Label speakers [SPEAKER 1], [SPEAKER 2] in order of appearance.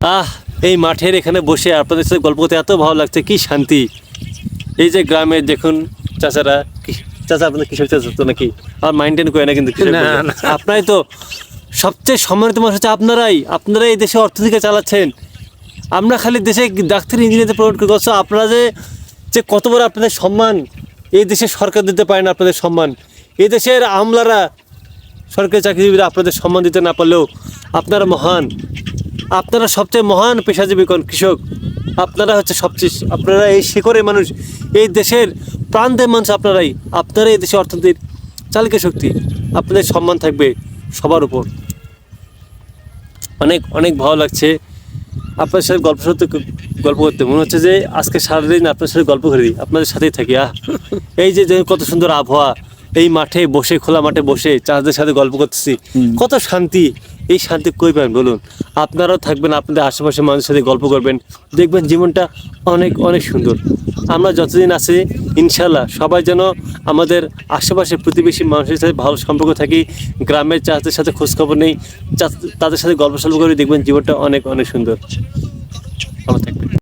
[SPEAKER 1] আহ এই মাঠের এখানে বসে আপনাদের সাথে গল্প করতে এত ভালো লাগছে কি শান্তি। এই যে গ্রামে দেখুন চাচারা চাচা আপনাদের কৃষক চাচা তো নাকি? আর মাইন্টেন করে না কিন্তু আপনারাই তো সবচেয়ে সম্মানিত মানুষ হচ্ছে আপনারাই। আপনারাই এই দেশে অর্থনীতি চালাচ্ছেন। আমরা খালি দেশে ডাক্তার ইঞ্জিনিয়ারদের প্রমোট করে অথচ আপনারা যে যে কত বড় আপনাদের সম্মান এই দেশে সরকার দিতে পারে না আপনাদের সম্মান। এই দেশের আমলারা সরকারি চাকরিজীবীরা আপনাদের সম্মান দিতে না পারলেও আপনারা মহান। আপনারা সবচেয়ে মহান পেশাজীবী কোন কৃষক? আপনারা হচ্ছে সবচেয়ে আপনারা এই শিকড়ের মানুষ, এই দেশের প্রান্তের মানুষ আপনারাই। আপনারা এই দেশের অর্থনীতির চালিকা শক্তি। আপনাদের সম্মান থাকবে সবার উপর। অনেক অনেক ভালো লাগছে। আপনার সাথে গল্প সত্যি গল্প করতে। মনে হচ্ছে যে আজকে সারাদিন আপনার সাথে গল্প করে আপনাদের সাথেই থাকি, আহ। এই যে কত সুন্দর আবহাওয়া এই মাঠে বসে খোলা মাঠে বসে চাষদের সাথে গল্প করতেছি। কত শান্তি এই শান্তি কই পাবেন বলুন? আপনারাও থাকবেন আপনাদের আশেপাশে মানুষের সাথে গল্প করবেন। দেখবেন জীবনটা অনেক অনেক সুন্দর। আমরা যতদিন আছি ইনশাল্লাহ সবাই যেন আমাদের আশেপাশে প্রতিবেশী মানুষের সাথে ভালো সম্পর্ক থাকি গ্রামের চাষদের সাথে খোঁজখবর নেই তাদের সাথে গল্প সল্প করে দেখবেন জীবনটা অনেক অনেক সুন্দর। ভালো থাকবেন।